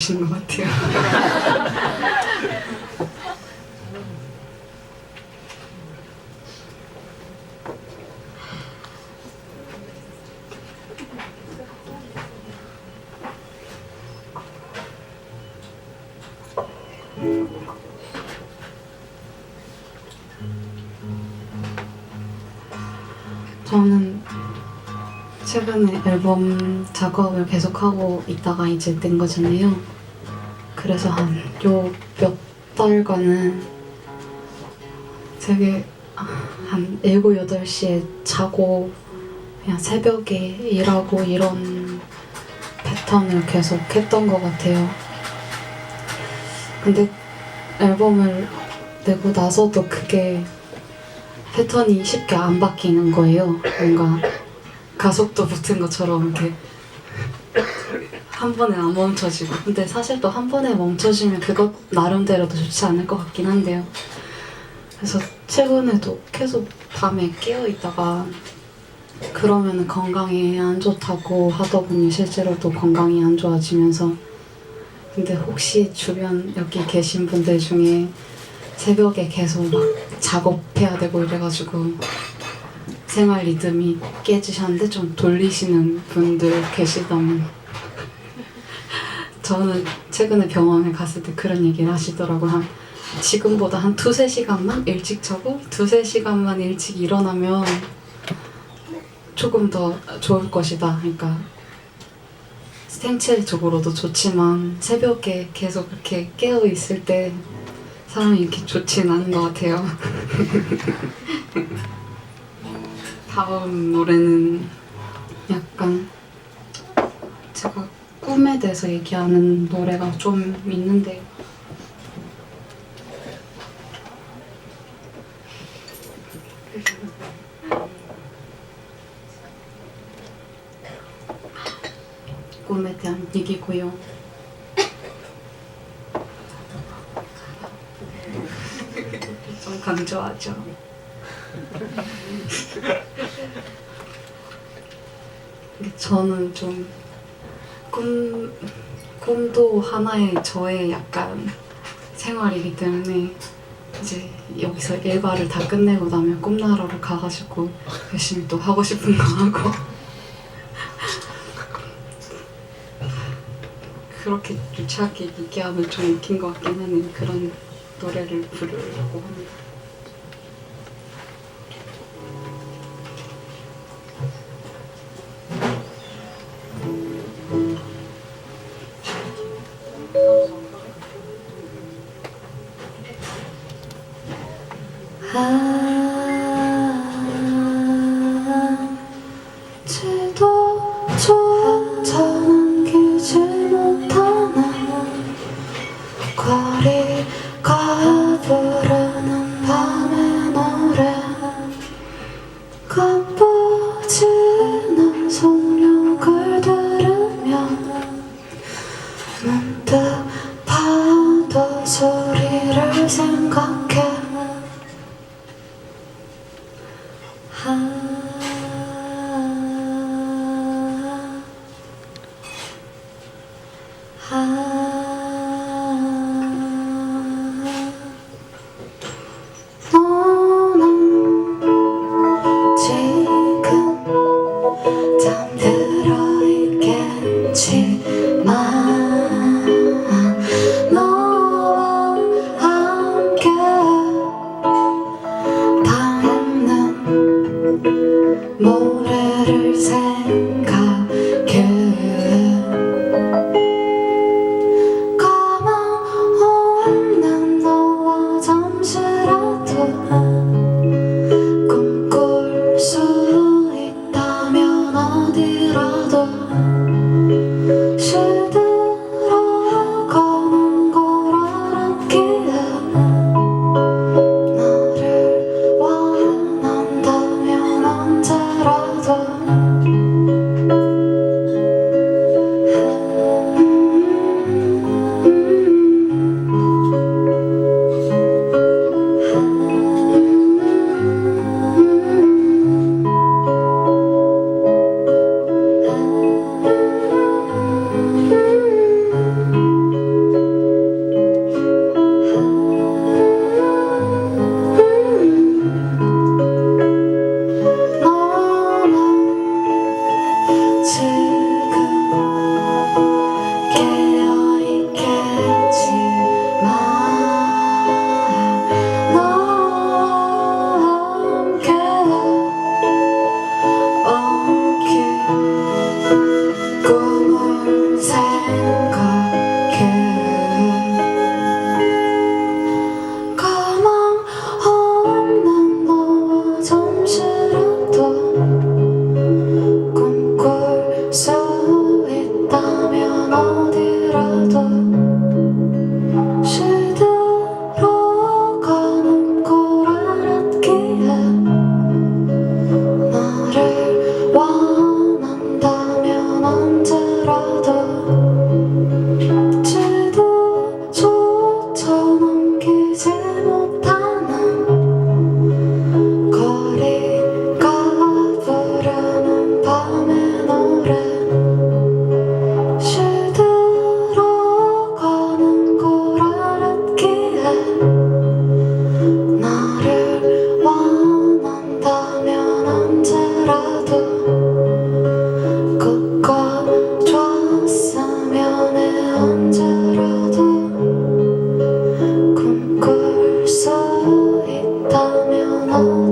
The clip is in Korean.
주시는 것 같아요. 저는 최근에 앨범 작업을 계속하고 있다가 이제 낸 거잖아요. 그래서 한 요 몇 달간은 되게 한 7, 8시에 자고 그냥 새벽에 일하고 이런 패턴을 계속 했던 것 같아요. 근데 앨범을 내고 나서도 그게 패턴이 쉽게 안 바뀌는 거예요. 뭔가 가속도 붙은 것처럼 이렇게 한 번에 안 멈춰지고 근데 사실 또 한 번에 멈춰지면 그것 나름대로도 좋지 않을 것 같긴 한데요. 그래서 최근에도 계속 밤에 깨어 있다가 그러면 건강에 안 좋다고 하더군요. 실제로도 건강이 안 좋아지면서 근데 혹시 주변 여기 계신 분들 중에 새벽에 계속 막 작업해야 되고 이래가지고 생활 리듬이 깨지셨는데 좀 돌리시는 분들 계시다면 저는 최근에 병원에 갔을 때 그런 얘기를 하시더라고 한 지금보다 한 두세 시간만 일찍 자고 두세 시간만 일찍 일어나면 조금 더 좋을 것이다 그러니까 생체적으로도 좋지만 새벽에 계속 이렇게 깨어 있을 때 사람이 이렇게 좋진 않은 것 같아요. 다음 노래는 약간 제가 꿈에 대해서 얘기하는 노래가 좀 있는데 꿈에 대한 얘기고요. 좀 강조하죠. 저는 좀 꿈, 꿈도 하나의 저의 약간 생활이기 때문에 이제 여기서 일과를 다 끝내고 나면 꿈나라로 가가지고 열심히 또 하고 싶은 거 하고 그렇게 유치하게 얘기하면 좀 웃긴 것 같긴 하는 그런 노래를 부르려고 합니다. 조차 남기지 못하는 거리가 부르는 밤의 노래 가빠지는 성욕을 들으면 문득 파도 소리를 생각해. 아, 나